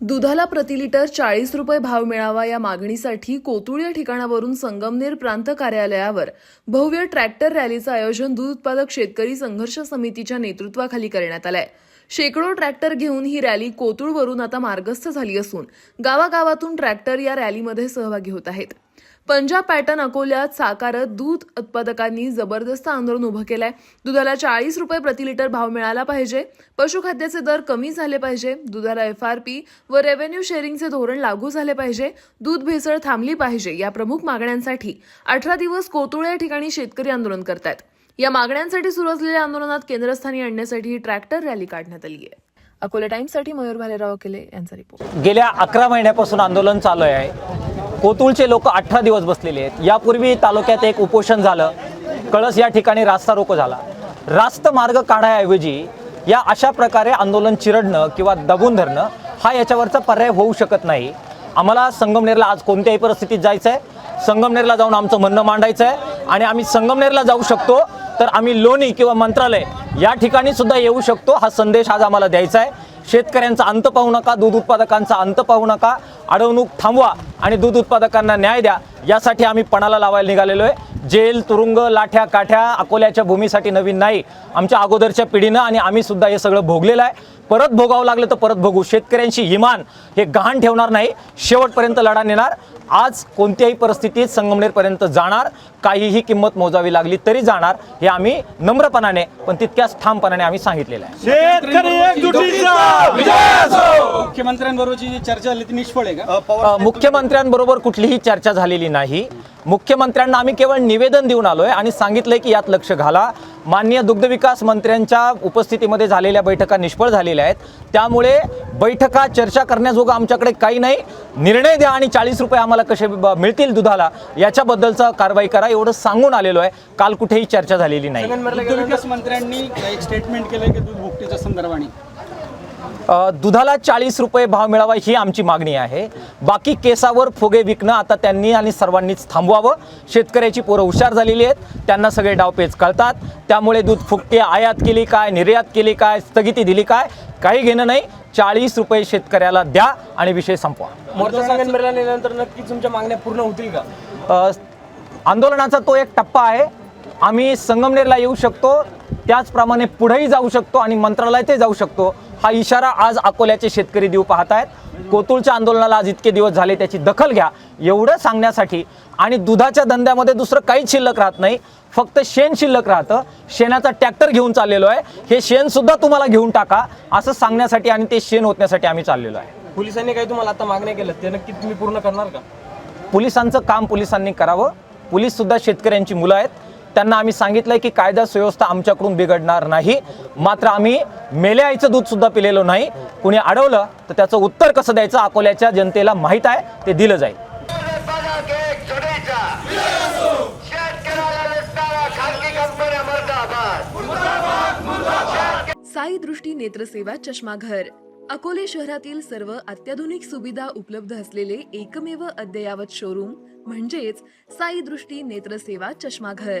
दुधाला प्रतिलिटर चाळीस रुपये भाव मिळावा या मागणीसाठी कोतुळ या ठिकाणावरून संगमनेर प्रांत कार्यालयावर भव्य ट्रॅक्टर रॅलीचं आयोजन दूध उत्पादक शेतकरी संघर्ष समितीच्या नेतृत्वाखाली करण्यात आलंय. शेकडो ट्रॅक्टर घेऊन ही रॅली कोतुळवरून आता मार्गस्थ झाली असून गावागावातून ट्रॅक्टर या रॅलीमध्ये सहभागी होत आहेत. पंजाब पॅटर्न अकोल्यात साकारत दूध उत्पादकांनी जबरदस्त आंदोलन उभं केलंय. दुधाला चाळीस रुपये प्रति लिटर भाव मिळाला पाहिजे. पशुखाद्याचे दर कमी झाले पाहिजे. दुधाला एफआरपी व रेव्हेन्यू शेअरिंगचे धोरण लागू झाले पाहिजे. दूध भेसळ थांबली पाहिजे या प्रमुख मागण्यांसाठी अठरा दिवस कोतुळ या ठिकाणी शेतकरी आंदोलन करतात या मागण्यांसाठी सुरू असलेल्या आंदोलनात केंद्रस्थानी आणण्यासाठी ही ट्रॅक्टर रॅली काढण्यात आली आहे. अकोला टाइम्ससाठी मयूर भालेराव केले यांचा रिपोर्ट गेल्या अकरा महिन्यापासून आंदोलन चालू आहे. कोतुळचे लोक अठरा दिवस बसलेले आहेत. यापूर्वी तालुक्यात एक उपोषण झालं. कळस या ठिकाणी रास्ता रोको झाला. रास्त मार्ग काढायऐवजी या अशा प्रकारे आंदोलन चिरडणं किंवा दबून धरणं हा याच्यावरचा पर्याय होऊ शकत नाही. आम्हाला संगमनेरला आज कोणत्याही परिस्थितीत जायचं आहे संगमनेरला जाऊन आमचं म्हणणं मांडायचं आहे आणि आम्ही संगमनेरला जाऊ शकतो तर आम्ही लोणी किंवा मंत्रालय या ठिकाणी सुद्धा येऊ शकतो. हा संदेश आज आम्हाला द्यायचा आहे शेतकऱ्यांचा अंत पाहू नका दूध उत्पादकांचा अंत पाहू नका. अडवणूक थांबवा आणि दूध उत्पादकांना न्याय द्या. यासाठी आम्ही पणाला लावायला निघालेलो आहे. जेल तुरुंग लाठ्या काठ्या अकोल्याच्या भूमीसाठी नवीन नाही. आमच्या अगोदरच्या पिढीनं आणि आम्ही सुद्धा हे सगळं भोगलेलं आहे. परत भोगावं लागलं तर परत भोगू. शेतकऱ्यांशी हिमान हे गहाण ठेवणार नाही. शेवटपर्यंत लढा नेणार. आज कोणत्याही परिस्थितीत संगमनेरपर्यंत जाणार. काहीही किंमत मोजावी लागली तरी जाणार हे आम्ही नम्रपणाने पण तितक्याच ठामपणाने आम्ही सांगितलेलं आहे. मुख्यमंत्र्यांबरोबरची जी चर्चा झाली ती निष्फळ आहे का? अ, मुख्यमंत्र्यांबरोबर कुठलीही चर्चा झालेली नाही. मुख्यमंत्र्यांना आम्ही केवळ निवेदन देऊन आलोय आणि सांगितलंय की यात लक्ष घाला. माननीय दुग्धविकास मंत्र्यांच्या उपस्थितीमध्ये झालेल्या बैठका निष्फळ झालेल्या आहेत. त्यामुळे बैठका चर्चा करण्याजोगं आमच्याकडे काही नाही. निर्णय द्या आणि चाळीस रुपये आम्हाला कसे मिळतील दुधाला याच्याबद्दलचा कारवाई करा एवढं सांगून आलेलो आहे. काल कुठेही चर्चा झालेली नाही. मंत्र्यांनी एक स्टेटमेंट केलंय की दूध भुकटीच्या संदर्भाने. दुधाला चाळीस रुपये भाव मिळावा ही आमची मागणी आहे. बाकी केसावर फुगे विकणं आता त्यांनी आणि सर्वांनीच थांबवावं. शेतकऱ्याची पोरं हुशार झालेली आहेत. त्यांना सगळे डावपेच कळतात. त्यामुळे दूध फुकटे आयात केली काय निर्यात केली काय स्थगिती दिली काय काही घेणं नाही. चाळीस रुपये शेतकऱ्याला द्या आणि विषय संपवा. मोर्चा संगमनेरला नेल्यानंतर नक्की तुमच्या मागण्या पूर्ण होतील का? अ, आंदोलनाचा तो एक टप्पा आहे. आम्ही संगमनेरला येऊ शकतो. त्याचप्रमाणे पुढेही जाऊ शकतो आणि मंत्रालयातही जाऊ शकतो. हा इशारा आज अकोल्याचे शेतकरी देऊ पाहत आहेत कोतुळच्या आंदोलनाला आज इतके दिवस झाले त्याची दखल घ्या. एवढं सांगण्यासाठी आणि दुधाच्या धंद्यामध्ये दुसरं काहीच शिल्लक राहत नाही. फक्त शेण शिल्लक राहतं. शेणाचा ट्रॅक्टर घेऊन चाललेलो आहे. हे शेण सुद्धा तुम्हाला घेऊन टाका. असं सांगण्यासाठी आणि ते शेण होतण्यासाठी आम्ही चाललेलो आहे. पोलिसांनी काही तुम्हाला आता मागण्या केल्या ते नक्की तुम्ही पूर्ण करणार का? पोलिसांचं काम पोलिसांनी करावं. पोलीस सुद्धा शेतकऱ्यांची मुलं आहेत. त्यांना आम्ही सांगितलंय की कायदा सुव्यवस्था आमच्याकडून बिघडणार नाही. मात्र आम्ही मेल्या आईचं दूध सुद्धा पिलेलो नाही. कुणी अडवलं तर त्याचं उत्तर कसं द्यायचं अकोल्याच्या जनतेला माहीत आहे ते दिलं जाईल. साई दृष्टी नेत्रसेवा चष्माघर. अकोले शहरातील सर्व अत्याधुनिक सुविधा उपलब्ध असलेले एकमेव अद्ययावत शोरूम म्हणजेच साई दृष्टी नेत्रसेवा चष्माघर.